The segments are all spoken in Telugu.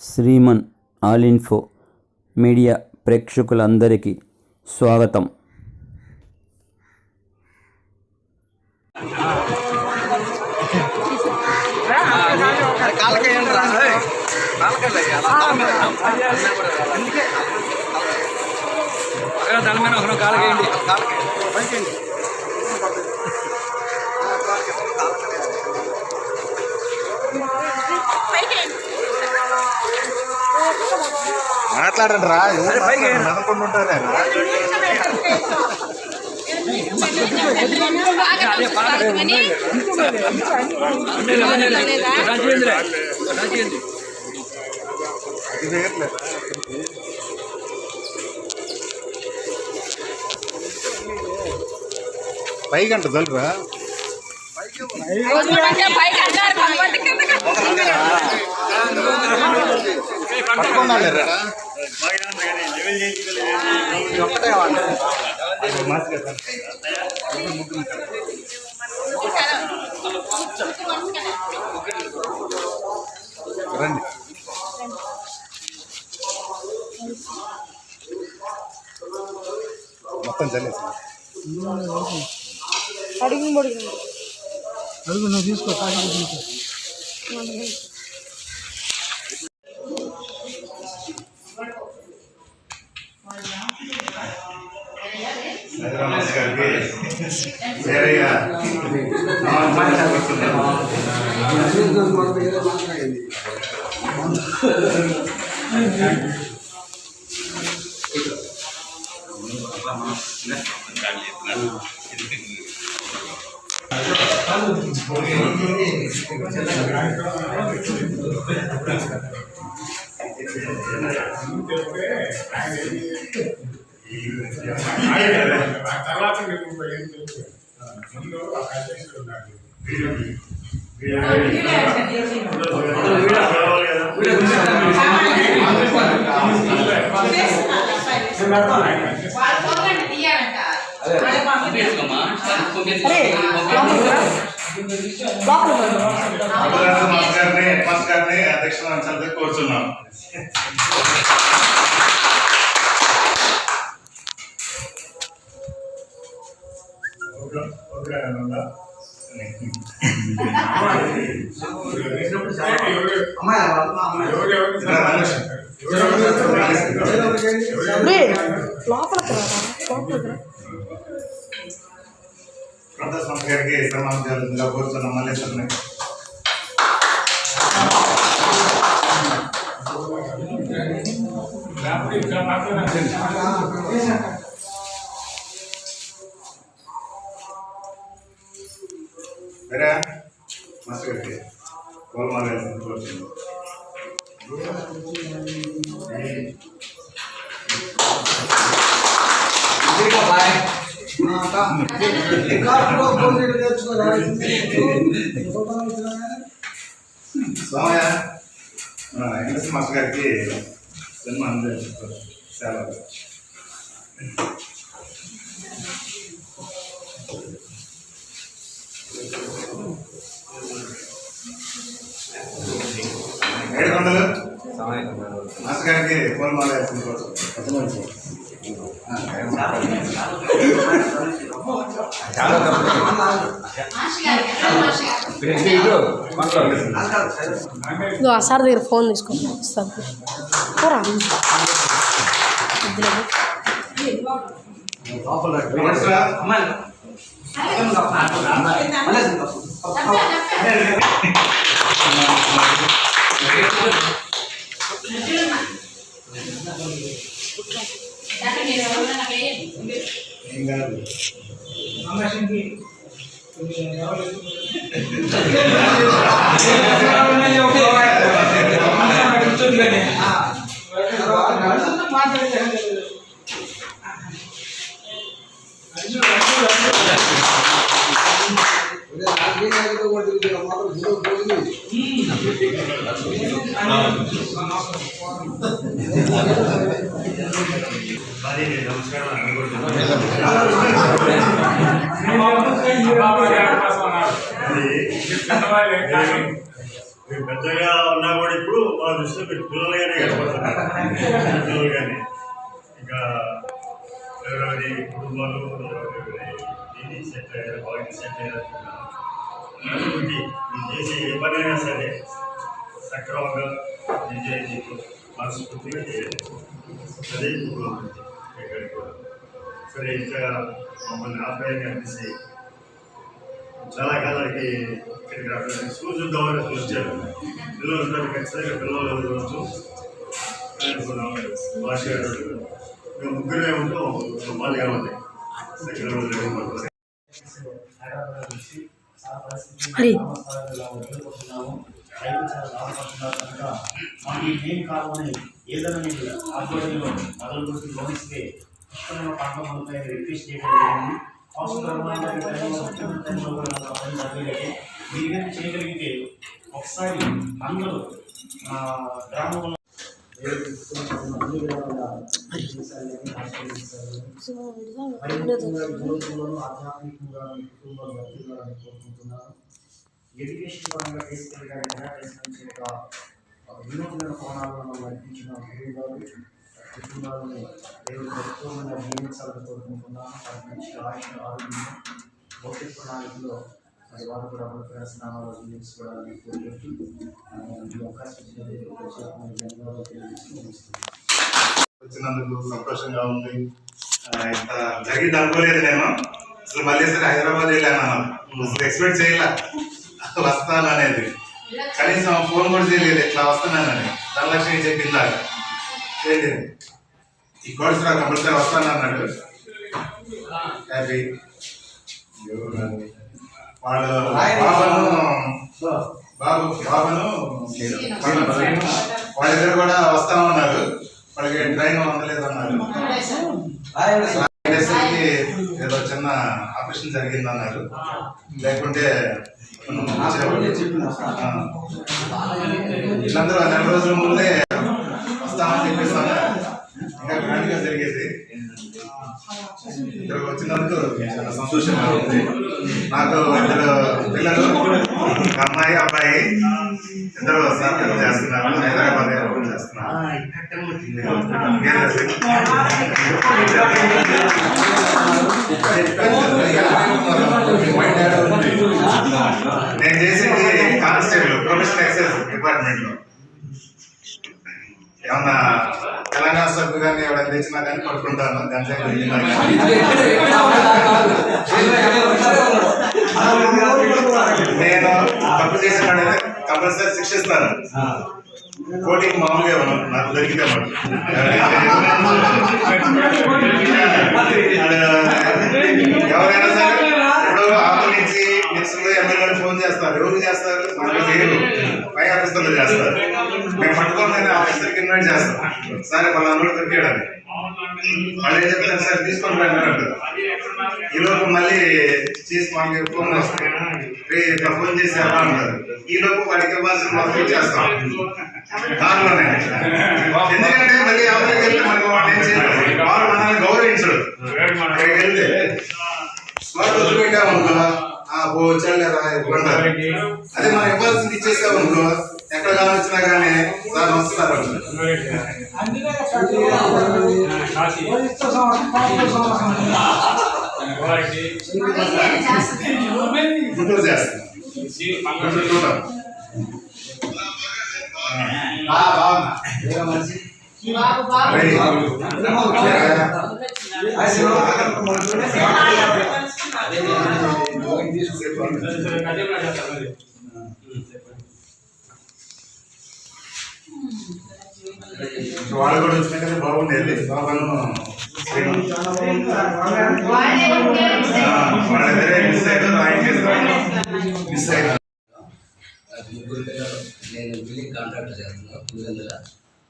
శ్రీమన్ ఆల్ ఇన్ఫో మీడియా ప్రేక్షకులందరికీ స్వాగతం. దాని మీద కాలకేయండి మాట్లాడండి రా? నమ్మకుండా ఉంటారా రాజేంద్ర రాజేంద్ర ఇది వేయట్లేదు పైకి అంట రండి మొత్తం చల్లేసి అడిగిన అడుగు నువ్వు తీసుకో తర్వాత మీకు ఏం తెలుసు ముందు ఆ అధ్యక్షుడు ఉన్నాడు మాస్ గారిని అధ్యక్ష వహించాలని లోపలికి లోపలికి రా. ప్రదర్శన గారికి సన్మానం చేయాలని కోరుచున్నాం మల్లేశ్వరిని వేరే మాస్టర్ గారికి గోల్మాల వేయాలని కోరుచున్నాం సోమయ్య మన ఇంగ్లీష్ మాస్టర్ గారికి సన్మానం చేస్తారు సెలవు ఏడు వందలు మాస్టర్ గారికి పూలమాల వేసిన కోసం ఇదిగో ఆ సార్ దగ్గర ఫోన్ తీసుకొని ఇస్తాను పోరా నమస్కారం ఏం కాదు. కానీ పెద్దగా ఉన్నా కూడా ఇప్పుడు వాళ్ళ దృష్టిలో మీరు పిల్లలుగానే కనపడుతున్నారు. పిల్లలుగానే. ఇంకా ఎవరెవరి కుటుంబాలు ఎవరెవరి సెట్ అయ్యారు బాగా సెట్ అయ్యారు. మీరు చేసే ఏ పనైనా సరే సక్రమంగా మనస్ఫూర్తిగా చేయాలి. అదే ఇప్పుడు సరే ఇంకా మమ్మల్ని ఆప్యాయంగా అనిపిస్తే చాలా కాలానికి ఇక్కడికి రావడానికి స్కూల్ చూద్దామని అసలు వచ్చారు. పిల్లలు ఉంటారు ఖచ్చితంగా పిల్లలు అనుకున్నాం. భాష గారు మేము ముగ్గురే ఉంటాం. వాళ్ళు కావాలి హరి ఏం కావాలని ఏదైనా మీకు ఆధ్వర్యంలో మొదలు గురించి గమనిస్తే ఇష్టమైన పాట రిక్వెస్ట్ చేయడం జరిగింది. మీరు ఏదైనా చేయగలిగితే ఒకసారి అందరూ గ్రామంలో ఆధ్యాత్మికంగా కోరుకుంటున్నాను ఎడ్యుకేషన్ పరంగా ఒక వినూత్న కోణాలను నడిపించిన గురువు గారు. కుటుంబాలని దేవుడు ఎక్కువగా జీవించాలని కోరుకుంటున్నాను వారి మంచి ఆయుష ఆరోగ్యం భౌతిక ప్రణాళికలో మరి వారు కూడా అమలుపైన స్నానాలు జీవించుకోవాలని కోరుకుంటూ ఈ అవకాశం ఇచ్చినందుకు ధన్యవాదాలు తెలియజేస్తూ వచ్చినందుకు సంతోషంగా ఉంది. ఇంత జరిగింది అనుకోలేదు నేను అసలు మళ్ళీ సరే హైదరాబాద్ వెళ్ళాను అసలు ఎక్స్పెక్ట్ చేయలే? వస్తాను అనేది కనీసం ఫోన్ కూడా చేయలేదు ఇట్లా వస్తున్నానని. ధనలక్ష్మి చెప్పిందా ఈ కోర్సులో కంపల్సరీ వస్తాను అన్నాడు. హ్యాపీ వాళ్ళు బాబను బాబు బాబును వాళ్ళిద్దరు కూడా వస్తామన్నారు వాళ్ళకి ట్రైన్ అందలేదు అన్నారు. ఐఎస్ఎల్కి ఏదో చిన్న ఆపరేషన్ జరిగింది అన్నారు. లేకుంటే. వీళ్ళందరూ నెల రోజుల ముందే వస్తామని చెప్పేస్తాను ఇంకా గ్రాండ్గా జరిగేది. ఇక్కడికి వచ్చినందుకు చాలా సంతోషంగా ఉంది. నాకు ఇద్దరు పిల్లలు అమ్మాయి అబ్బాయి ఇద్దరు సర్కారు చేస్తున్నారు. హైదరాబాద్ ఎయిర్పోర్ట్ చేస్తున్నారు. నేను చేసేది కానిస్టేబుల్ ప్రొఫెషనల్ ఎక్సైజ్ డిపార్ట్మెంట్లో ఏమన్నా తెలంగాణ సభ్యు కానీ ఎవరైనా తెచ్చినా కానీ కానీ. నేను తప్పు చేసిన కంపల్సరీ శిక్షిస్తాను. కోటింగ్ మామూలుగా ఇవ్వను. నాకు దొరికితే ఎవరైనా సరే నుంచి మినిస్టర్లు ఎమ్మెల్యేలు ఫోన్ చేస్తారు. ఎవరు చేస్తారు? మనకు చేయరు పై ఆఫీసర్లు చేస్తారు. మేము పట్టుకోగానే ఆఫీసర్కి ఇన్వైట్ చేస్తాం. సరే పలానా దొరికాడని వాళ్ళు ఏం చెప్తారు? సార్ తీసుకొని రండి అని అంటారు. ఈ లోపు మళ్ళీ చేసి మనకి ఫోన్ వస్తాయి రే ఇట్లా ఫోన్ చేశారా అంటారు? ఈ లోపు వాడికి ఇవ్వాల్సిన మొత్తం ఇచ్చేస్తాం. దానిలోనే. ఎందుకంటే మళ్ళీ ఎవరికి వెళ్తే మనకు వాడు ఏం చేయరు వాడు మనల్ని గౌరవించడు. అక్కడికి వెళ్తే. స్మార్ట్ వదిలిపెట్టామనుకో ఆ ఓ వచ్చాడులేరా ఇవ్వంటారు అదే మనం ఇవ్వాల్సింది ఇచ్చేసామనుకో ఎక్కడ కానీ వచ్చినా కానీ సార్ వస్తున్నారు గుంటూరు చేస్తాం. గుంటూరు వాళ్ళు కూడా వచ్చినాకనే బాగుండేది బాబాను మిస్ అయిపోయి మిస్ అయినా ముగ్గురు నేను బిల్డింగ్ కాంట్రాక్ట్ చేస్తున్నాను పులివెందుల.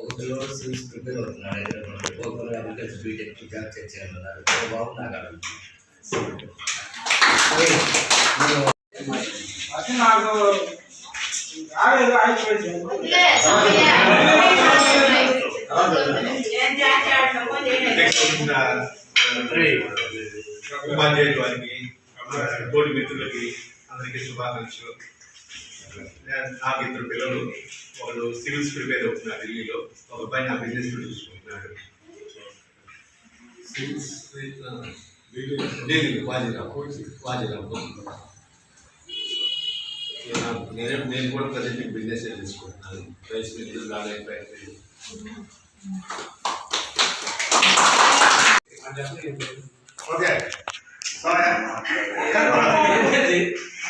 ఒక పిల్లవాడు సివిల్స్ ప్రిపేర్ అవుతున్నాడు హైదరాబాద్ ఒక పిల్లలు అగ్రికల్చర్ బీటెక్ జాబ్ చేయాలన్నారు ఒక బాబు నాకు అది నాకు రాలేదు ఆగిపోయింది ఉపాధ్యాయులు వారికి తోటి మిత్రులకి అందరికీ శుభాకాంక్షలు నాకు ఇద్దరు పిల్లలు వాళ్ళు సివిల్స్ ప్రిపేర్ అవుతున్నారు ఢిల్లీలో ఒక అబ్బాయి నా బిజినెస్ చూసుకుంటున్నాడు. నేను నేను కూడా ప్రజెంట్ బిజినెస్ చేసుకుంటున్నాను రైస్ మిల్లు లాగా ఫ్యాక్టరీ ఓకే. సరే.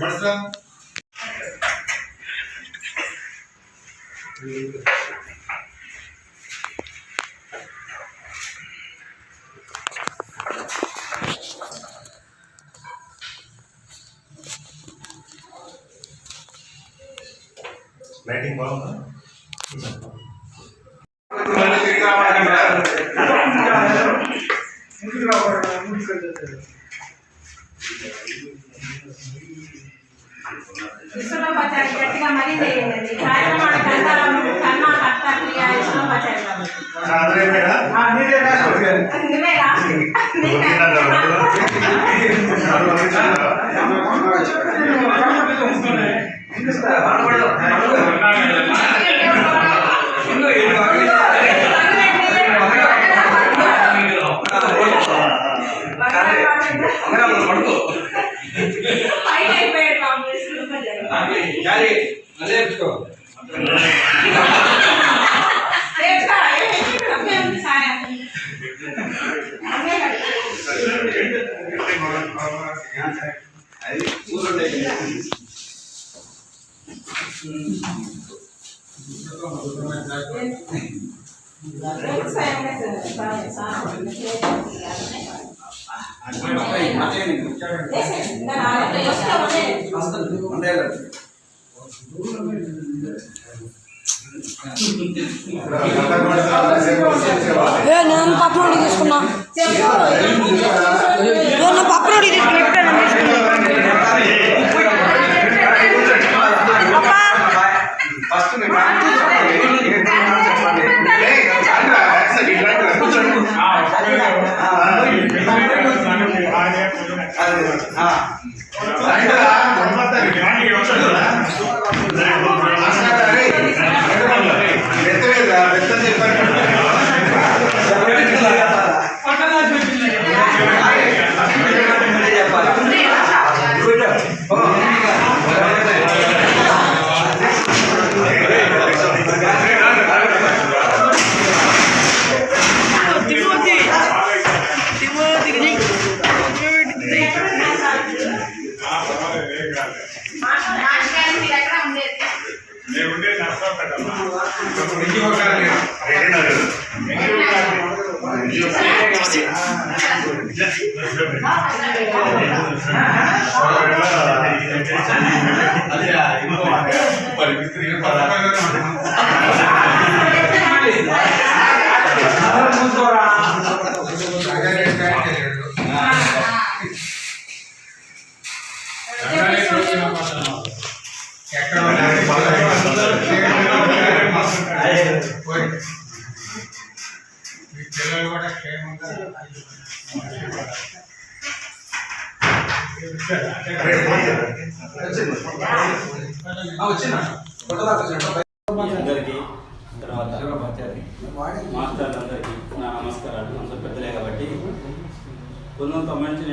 మన లైటింగ్ బాగుందా ముందుకు రావాలి, ముందుకు వెళ్ళలేదు. ఇసుక పచ్చడి గట్టిగా మరీ చేయండి కార్యక్రమాల కంటాలను కన్నా కట్ట క్రియ ఇసుక పచ్చడి ఇసుక పచ్చడి. రేపుతా, ఏ, అప్పుడే ఉంది సాయం. అదే కదా. రేపు సాయం నేను పప్పునోడి తీసుకున్నా.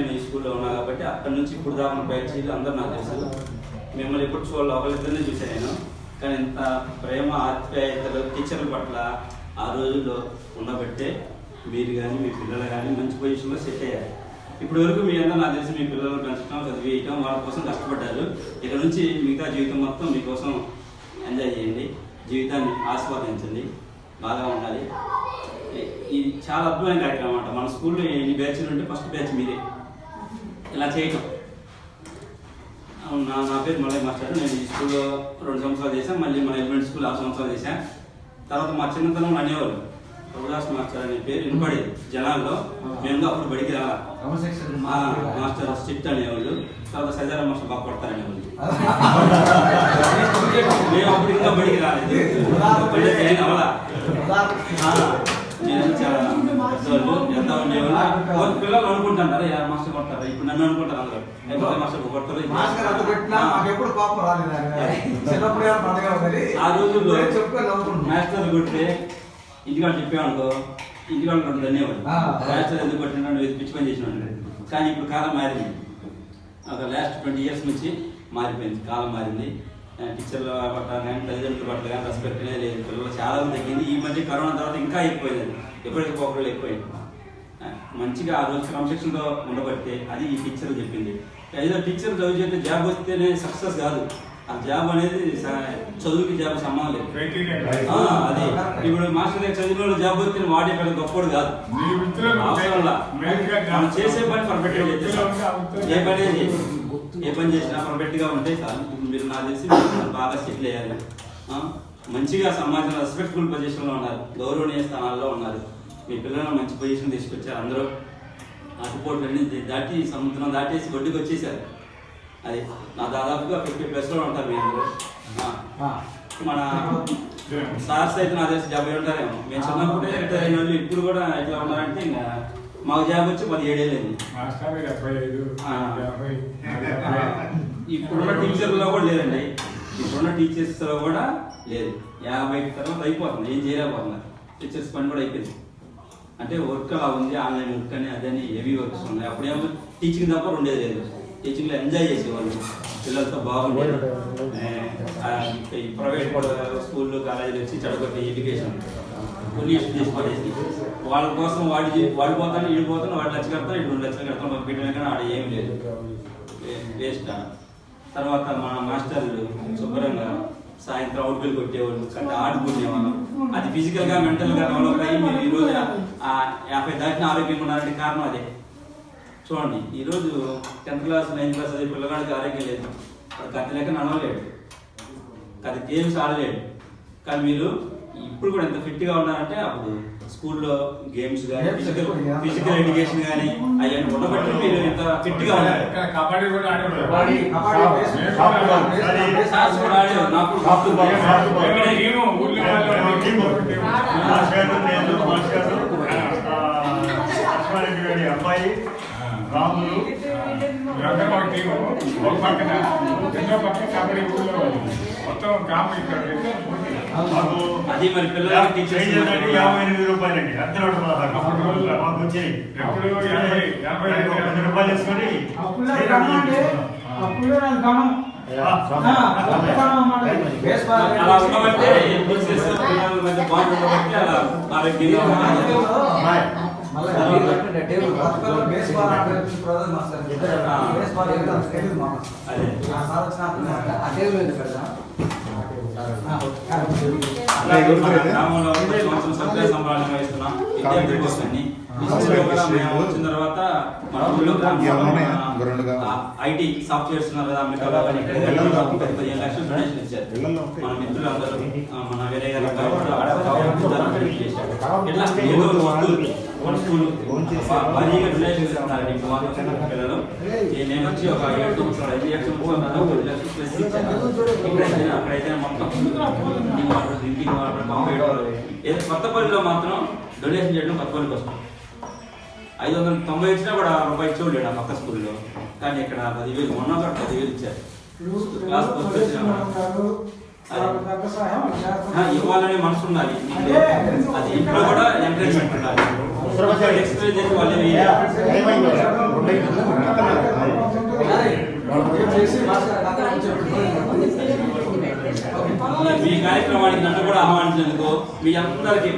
నేను ఈ స్కూల్లో ఉన్నా కాబట్టి అక్కడి నుంచి ఇప్పుడు దాకా బ్యాచీలు అందరూ నాకు తెలుసు. మిమ్మల్ని ఎప్పుడు చూడాలి ఒకరిద్దరినే చూశాను నేను. కానీ ఇంత ప్రేమ ఆప్యాయతలు టీచర్ల పట్ల ఆ రోజుల్లో ఉండబట్టే మీరు కానీ మీ పిల్లలు కానీ మంచి పొజిషన్లో సెట్ అయ్యారు. ఇప్పుడు వరకు మీ అందరూ నాకు తెలిసి మీ పిల్లలను పెంచడం చదివేయటం వాళ్ళ కోసం కష్టపడ్డారు. ఇక్కడ నుంచి మిగతా జీవితం మొత్తం మీకోసం ఎంజాయ్ చేయండి. జీవితాన్ని ఆస్వాదించండి. బాగా ఉండాలి. ఈ- ఇది చాలా అద్భుతమైన కార్యక్రమం అనమాట మన స్కూల్లో ఎన్ని బ్యాచ్లు ఉంటే ఫస్ట్ బ్యాచ్ మీరే. ఇలా చేయటం? అవును, నా నా పేరు మళ్ళీ మాస్టర్. నేను ఈ స్కూల్లో రెండు సంవత్సరాలు చేశాను మళ్ళీ మన ఎలిమెంట్ స్కూల్ ఆరు సంవత్సరాలు చేశాను తర్వాత మా చిన్నతనం అనేవారు ప్రభుదాస్ మాస్టర్ అనే పేరు వినపడేది జనాల్లో మేము అప్పుడు బడికి రాలా. మాస్టర్ స్ట్రిక్ట్ అనేవాళ్ళు తర్వాత సజారా మాస్టర్ బాగా కొడతారనేవాళ్ళు మేము అప్పుడు ఇంకా బడికి రాలేదు. బడి నేను చాలా పెద్దవాళ్ళు ఎంత ఉండేవాళ్ళు? కొంత పిల్లలు అనుకుంటారు "యా, మాస్టర్ కొడతారు ఇప్పుడు నన్ను అనుకుంటారు అందరూ. "ఏ, మల్లయ్య మాస్టర్ కొడతారు? మాస్టర్ అంత పెట్టినా ఎప్పుడు కోపం రాలేదు. చిన్నప్పుడు పండగ ఆ రోజుల్లో చెప్పుకొని మాస్టర్ కొట్టే ఇంటికాడ చెప్పామనుకో ఇంటికాడ రెండు ధన్యవాడు ఆ. మాస్టర్ ఎందుకు కొట్టినాడు పిచ్చి పని చేసినాడు కానీ ఇప్పుడు కాలం మారింది. ఒక లాస్ట్ ట్వంటీ ఇయర్స్ నుంచి మారిపోయింది కాలం మారింది. టీచర్ల పట్ల కానీ తల్లిదండ్రుల పట్ల కానీ రెస్పెక్ట్ అనేది లేదు. పిల్లలు చాలా మంది తగ్గింది. ఈ మధ్య కరోనా తర్వాత ఇంకా ఎక్కువైంది ఎప్పుడైతే పోకడలు ఎక్కువైంది. మంచిగా ఆ రోజు క్రమశిక్షణతో ఉండబట్టే అది ఈ టీచర్ చెప్పింది. ఏదో టీచర్ చదువు చేస్తే జాబ్ వస్తేనే సక్సెస్ కాదు. ఆ జాబ్ అనేది చదువుకి జాబ్ సంబంధం లేదు. అదే. ఇప్పుడు మాస్టర్ దగ్గర చదివిన వాళ్ళు జాబ్ వస్తే వాడే పెద్ద గొప్పడు కాదు. మనం చేసే పని పర్ఫెక్ట్గా ఏ పని ఏ పని చేసినా పర్ఫెక్ట్గా ఉంటే చాలు. మీరు నాకు తెలిసి బాగా సెటిల్ అయ్యారు మంచిగా సమాజంలో రెస్పెక్ట్ఫుల్ పొజిషన్లో ఉన్నారు. గౌరవనీయ స్థానాల్లో ఉన్నారు. మీ పిల్లలను మంచి పొజిషన్ తీసుకొచ్చారు అందరూ. అటుపోట్లు అన్ని దాటి సముద్రం దాటేసి ఒడ్డుకు వచ్చేసారు. అది నా దాదాపుగా ఫిఫ్టీ ప్లస్లో ఉంటారు మీ అందరూ. ఆ, మన సార్స్ అయితే నా తెలిసి డెబ్బై ఉంటారేమో. మేము చిన్నప్పుడే రిటైర్ అయిన వాళ్ళు ఇప్పుడు కూడా ఎట్లా ఉన్నారంటే ఇంకా మాకు జాబ్ వచ్చి పదిహేడేళ్ళైంది ఆ. ఇప్పుడున్న టీచర్లో కూడా లేదండి. ఇప్పుడున్న టీచర్స్లో కూడా లేదు. యాభై తర్వాత అయిపోతుంది. ఏం చేయలేకపోతున్నారు టీచర్స్ పని కూడా అయిపోయింది. అంటే వర్క్ అలా ఉంది ఆన్లైన్ వర్క్ అని అదని హెవీ వర్క్స్ ఉన్నాయి. అప్పుడేమో టీచింగ్ తప్ప ఉండేది లేదు. టీచింగ్లో ఎంజాయ్ చేసేవాళ్ళు. పిల్లలతో బాగుండేది. ప్రైవేట్ స్కూళ్ళు కాలేజీలు వచ్చి చెడగొట్టి ఎడ్యుకేషన్ కొన్ని ఇష్యూ వాళ్ళ కోసం వాడి వాడి పోతాను వీడు పోతాను వాడు లక్ష కడతాను ఇటు రెండు లక్షలు కడతాను పంపించడం కానీ ఆడ ఏమి లేదు. వేస్ట్ తర్వాత మా మాస్టర్లు శుభ్రంగా సాయంత్రం అవుట్బిల్ కొట్టేవాళ్ళు అంటే ఆడుకునేవాళ్ళం. అది ఫిజికల్గా మెంటల్గా డెవలప్ అయ్యి మీరు ఈ ఆ యాభై దాటిన ఆరోగ్యంగా ఉన్నారంటే కారణం అదే. చూడండి ఈ రోజు టెన్త్ క్లాస్ నైన్త్ క్లాస్ అదే పిల్లగాడికి ఆరోగ్యం లేదు. వాడు కత్తి లేక నడవలేడు. అది గేమ్స్ ఆడలేడు. కానీ మీరు ఇప్పుడు కూడా ఎంత ఫిట్గా ఉన్నారంటే అప్పుడు స్కూల్లో గేమ్స్ కానీ ఫిజికల్ ఫిజికల్ ఎడ్యుకేషన్ కానీ అవన్నీ ఉండబట్టి మీరు ఎంత ఫిట్గా ఉన్నారు? కబడ్డీ కూడా అబ్బాయి రాములు ఒక పక్కన పక్కన కబడ్డీ ఊళ్ళో. మొత్తం మాకు అది మరి పిల్లలకి యాభై ఎనిమిది. అప్పుడు. మాకు వచ్చాయి ఎప్పుడు ఒక పది రూపాయలు వేసుకొని బేస్ బాల్ అలా ఉండబట్టే పిల్లల మధ్య గ్రామంలో సంవత్సరం సంబరాలు నిర్వహిస్తున్నాం మేము వచ్చిన తర్వాత మన ఊళ్ళో ఐటీ పది పదిహేను లక్షలు డొనేషన్ ఇచ్చారు మన మిత్రులందరూ మన వేరే గారి. ఇట్లా ఒక ఒక స్కూల్ భారీగా డొనేషన్ ఇస్తున్నారు ఇప్పుడు మాత్రం పిల్లలు. నేను వచ్చి ఒక ఏడు సంవత్సరాలు ఐదు ఏడు సంవత్సరాలు పది లక్షలు ప్లస్ ఇచ్చాను ఇక్కడైతే అక్కడైతే మొత్తం drinking water drinking water computer ఏదో కొత్తపల్లిలో మాత్రం డొనేషన్ చేయడం కొత్తపల్లికి వస్తాం. ఐదు వందల తొంభై ఇచ్చినా కూడా రూపాయి ఇచ్చేవాళ్ళు ఆ పక్క స్కూల్లో. కానీ ఇక్కడ పదివేలు మొన్న కూడా పదివేలు ఇచ్చారు. క్లాస్ వచ్చిన ఇవ్వాలనే మనసు ఉండాలి. అది. ఇంట్లో కూడా ఎంకరేజ్మెంట్ ఉండాలి. మీ కార్యక్రమానికి నన్ను కూడా ఆహ్వానించినందుకు మీ అందరికి.